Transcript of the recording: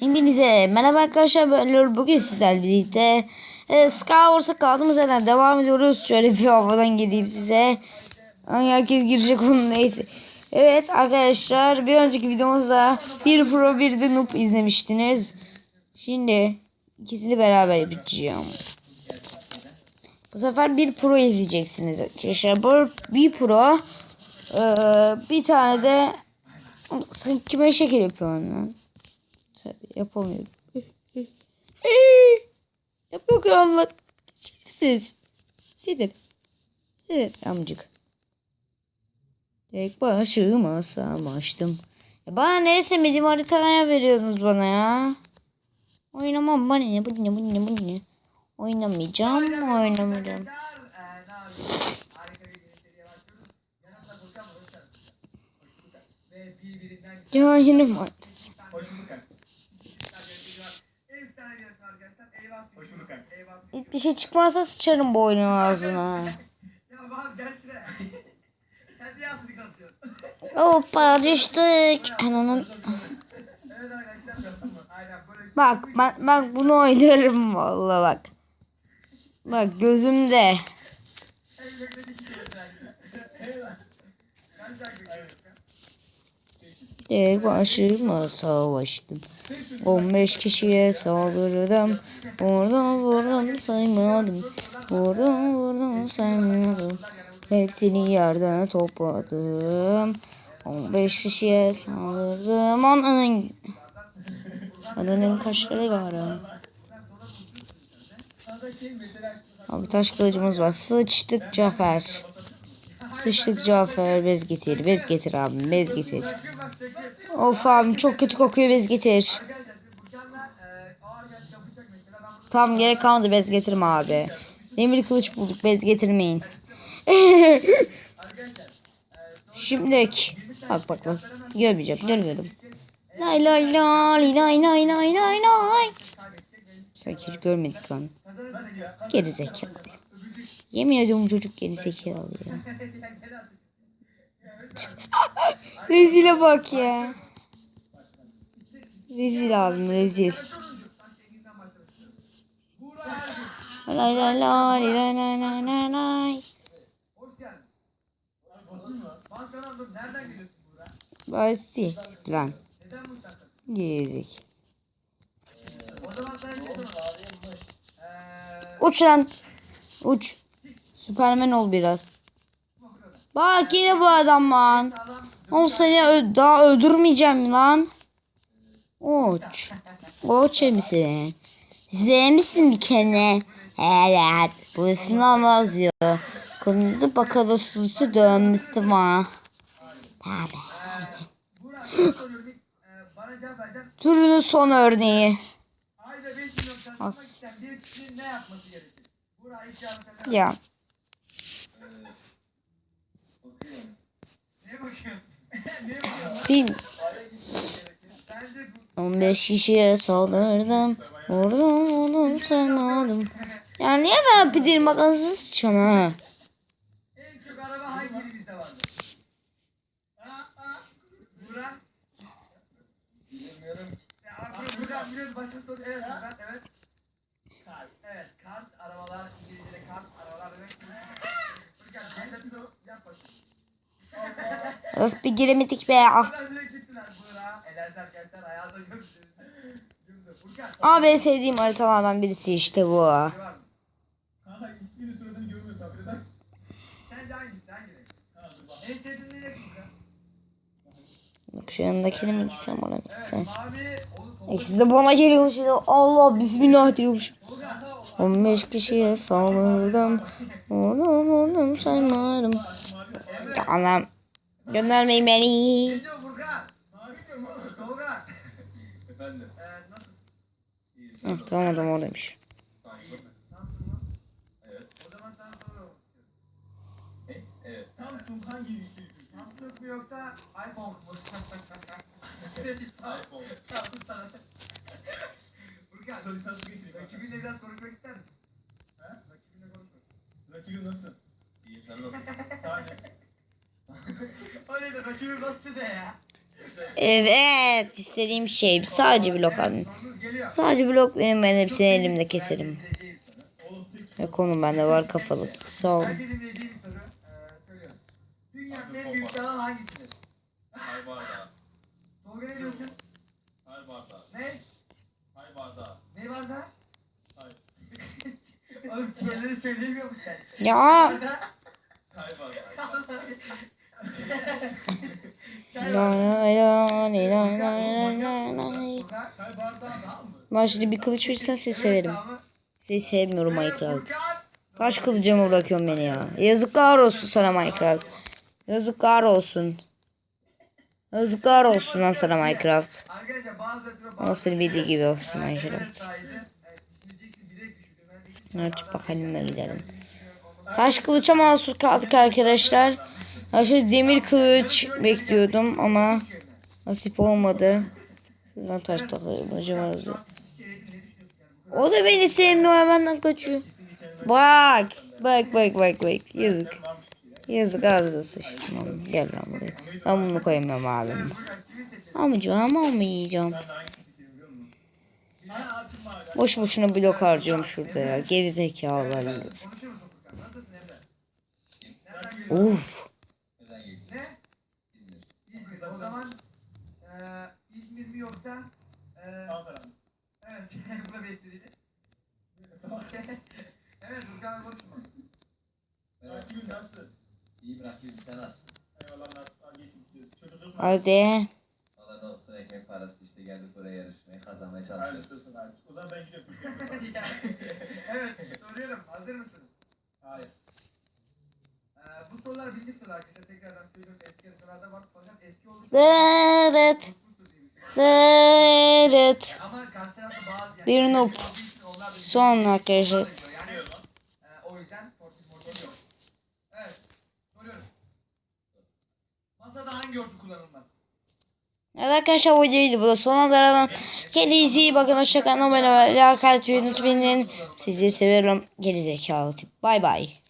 Hepinize merhaba arkadaşlar böyle bugün sizlerle birlikte e, Skywars'a kaldığımız yerden devam ediyoruz. Şöyle bir havadan geleyim size. Ay, herkes girecek onun neyse. Evet arkadaşlar bir önceki videomuzda bir pro bir de noob izlemiştiniz. Şimdi ikisini beraber yapacağım. Bu sefer bir pro izleyeceksiniz arkadaşlar. Bu bir pro e, bir tane de sen kime şekil yapıyorsun lan? Tabii yapamıyorum. Yapıyorum lan. Şerefsiz. Sinir. Sinir amcık. Tek başıma savaştım. Ya bana ne sevmediğim haritalar veriyorsunuz bana ya. Oynamam bana ne bu ne bu ne bu ne. Oynamayacağım oynamayacağım. Ya yine mi haritası? Hoş bulduk kanka. Efsane diyorsun arkadaşlar. Eyvah. Hoş bulduk kanka. Hiçbir şey çıkmazsa sıçarım bu oyunun ağzına. Ya bak gel şuraya. Sen niye atlık atıyorsun? Hoppa düştük. Ananın. Evet arkadaşlar. Aynen böyle. Bak ben, bak bunu oynarım vallahi bak. Bak gözümde. Tek başıma savaştım. 15 kişiye saldırdım. Vurdum vurdum saymadım. Vurdum vurdum saymadım. Hepsini yerden topladım. 15 kişiye saldırdım. Ananın Adının kaşları garım. Abi taş kılıcımız var. Sıçtık Cafer. Sıçtık Cafer. Bez getir. Bez getir abi. Bez getir. Of abi çok kötü kokuyor. Bez getir. Tam gerek kalmadı. Bez getirme abi. Demir kılıç bulduk. Bez getirmeyin. Şimdilik. Bak bak bak. Görmeyeceğim. Görmüyorum. Lay lay lay lay lay lay lay lay. Sanki hiç görmedik lan. Geri. Yemin ediyorum çocuk geri zekalı ya. Rezile bak ya. Rezil abim rezil. Lay lay lay lay lay lay lay lay. Basi lan. Eee Uç lan. Uç. Süpermen ol biraz. Bak yine bu adam lan. Oğlum seni daha öldürmeyeceğim lan. Uç. Uç misin? Sevmişsin bir kere. Evet. Bu ismi ama yazıyor. Kırmızı bakalım susu dönmüştü var. Tabii. Buğra sana soruyorum. ilk, eee, Bu 15 kişiye saldırdım. Vurdum vurdum saymadım. Ya niye ben pidir makinesi sıçacağım ha? Evet evet. Evet Kars arabalar İngilizce'de Kars arabalar demek. Furkan sen de yap bakayım. Öf bir giremedik be. Ah. Şimdi Furkan. Aa ben sevdiğim haritalardan birisi işte bu. En? Bak şu yanındakini mi gitsem ona mı gitsem? İkisi de bana geliyormuş. ya. Allah bismillah diyormuş. Tolga. 15 kişiye saldırdım. Vurdum vurdum saymadım. Ya anam. Göndermeyin beni. Ne diyor Furkan? Mavi diyorum oğlum. Tolga. Efendim. Ee? Hı, tamam adam oradaymış. E? Rakibinle biraz konuşmak ister misin? Ha? Rakibinle konuşmak. Rakibin nasıl? İyiyim sen nasılsın? Tane. O neydi rakibim nasıl de ya? Evet istediğim şey sadece blok geliyor. Sadece blok benim ben hepsini elimde keserim. Ve konu bende var kafalık. Sağ olun. Dünyanın en büyük dağı hangisidir? Hay bardağı. Tolga ne diyorsun? Hay bardağı. Ne? Hay bardağı. Ne var da? Hay. Oğlum şeyleri söylemiyor musun sen? Ya bardağı. Çay bardağı? Ben şimdi bir kılıç verirsen seni severim. Seni sevmiyorum Minecraft. Kaç kılıcıma bırakıyorsun beni ya. Yazıklar olsun sana Minecraft. Yazıklar olsun. Yazıklar olsun lan sana Minecraft. Seni bildiği gibi olsun Minecraft. adam bakalım diyeceksin, gidelim. Taş kılıça mahsur kaldık arkadaşlar. Ya şöyle demir kılıç bekliyordum ama nasip olmadı. Şuradan taş takıyorum kadar O da beni sevmiyor benden kaçıyor. Bak. Bak bak bak bak. Yazık. Yazık ağzına sıçtım oğlum. Gel lan buraya. Ben bunu koyamıyorum abim. Hala açım var. Boş boşuna blok harcıyorum şurada ya. Geri geliyorsun? Uf. Ne? İzmir. O zaman eee İzmir mi yoksa eee Ankara. evet bu da besledi. evet Furkan'la konuşma. Rakibim nasıl? İyi bırakayım sen at. Eyvallah nasıl? Geçin gidiyoruz. Çocuk Hadi. Valla da olsun ekmek parası işte geldik buraya yarışmaya kazanmaya çalışıyoruz. istiyorsun hayır. O zaman ben gidiyorum. evet soruyorum. Hazır mısınız? Hayır. Eee bu sorular bildik sorular arkadaşlar. Tekrardan söylüyorum. Bazı yani Bir noob. Son arkadaşlar. Yok. Evet. Arkadaşlar bu videoydu. Bu da son olarak kendinize iyi bakın. Hoşçakalın. Abone olmayı, like atmayı unutmayın. Sizleri seviyorum. Geri zekalı tip. Bay bay.